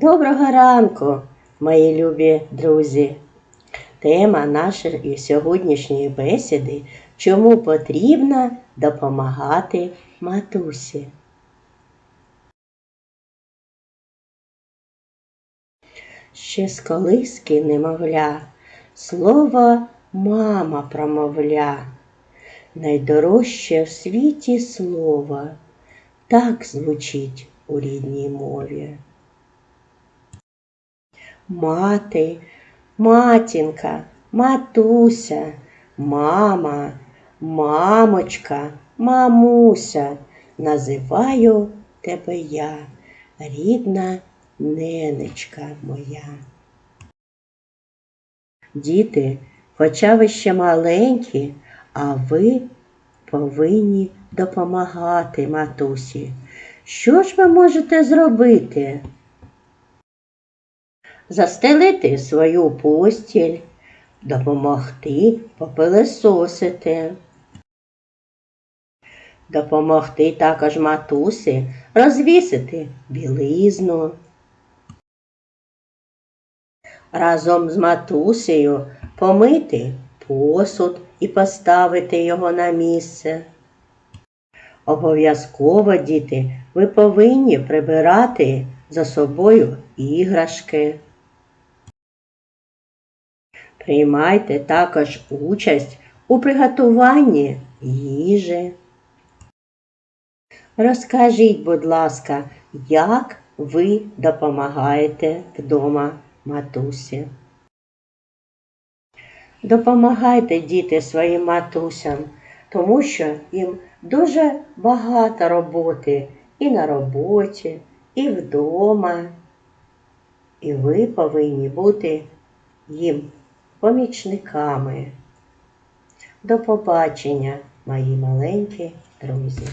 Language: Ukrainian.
Доброго ранку, мої любі друзі. Тема нашої сьогоднішньої бесіди чому потрібно допомагати матусі. Ще з колиски немовля, слово мама промовля, найдорожче в світі слово, так звучить у рідній мові. Мати, матінка, матуся, мама, мамочка, мамуся, називаю тебе я, рідна ненечка моя. Діти, хоча ви ще маленькі, а ви повинні допомагати матусі. Що ж ви можете зробити? Застелити свою постіль, допомогти попилисосити. Допомогти також матусі розвісити білизну. Разом з матусею помити посуд і поставити його на місце. Обов'язково, діти, ви повинні прибирати за собою іграшки. Приймайте також участь у приготуванні їжі. Розкажіть, будь ласка, як ви допомагаєте вдома матусі? Допомагайте діти своїм матусям, тому що їм дуже багато роботи і на роботі, і вдома. І ви повинні бути їм помічниками. До побачення, мої маленькі друзі.